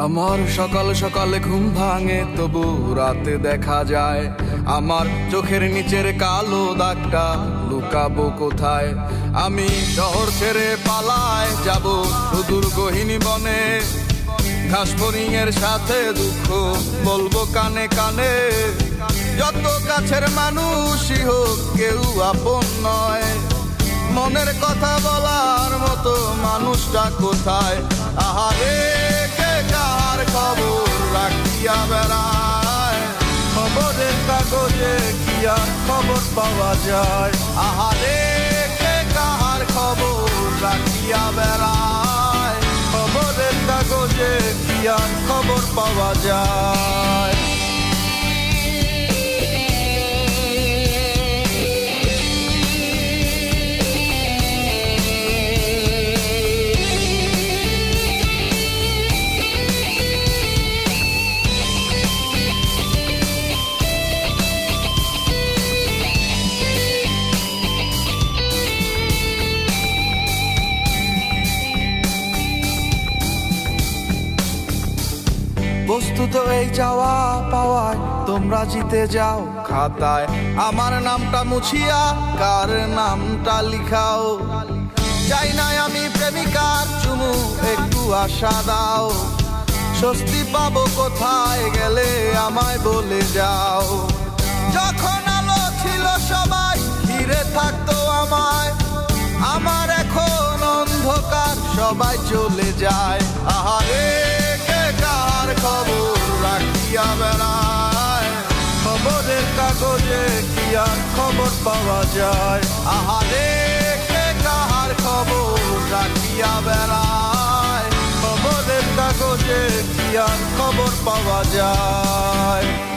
আমার সকাল সকালে ঘুম ভাঙে, তবু রাতে দেখা যায়। আমার চোখের নিচের কালো দাগটা লুকাবো কোথায়? আমি শহর ছেড়ে পালায় যাব সুদূর গহিনী বনে। ঘাস এর সাথে দুঃখ বলব কানে কানে। যত কাছের মানুষই হোক, কেউ আপন নয়। মনের কথা বলার মতো মানুষটা কোথায়? আহারে! বেড়ায় খবরের কাগজে কি আর খবর পাওয়া যায়? আহারে কে কাহার খবর রাখিয়া বেড়ায়। খবরের কাগজে কি আর খবর পাওয়া যায়? বস্তুত এই চাওয়া পাওয়ায় তোমরা জিতে যাও খাতায়। আমার নামটা মুছিয়া, কার নামটা লিখাও। চাই নাই আমি প্রেমিকার চুমু, একটু আশা দাও। স্বস্তি পাবো কোথায় গেলে আমায় বলে যাও। যখন আলো ছিল সবাই ঘিরে থাকতো আমায়। আমার এখন অন্ধকার, সবাই চলে যায়। কি আর খবর পাওয়া যায়? আহারে, কে কাহার খবর রাখিয়া বেড়ায়? খবরের কাগজে কি আর খবর পাওয়া যায়?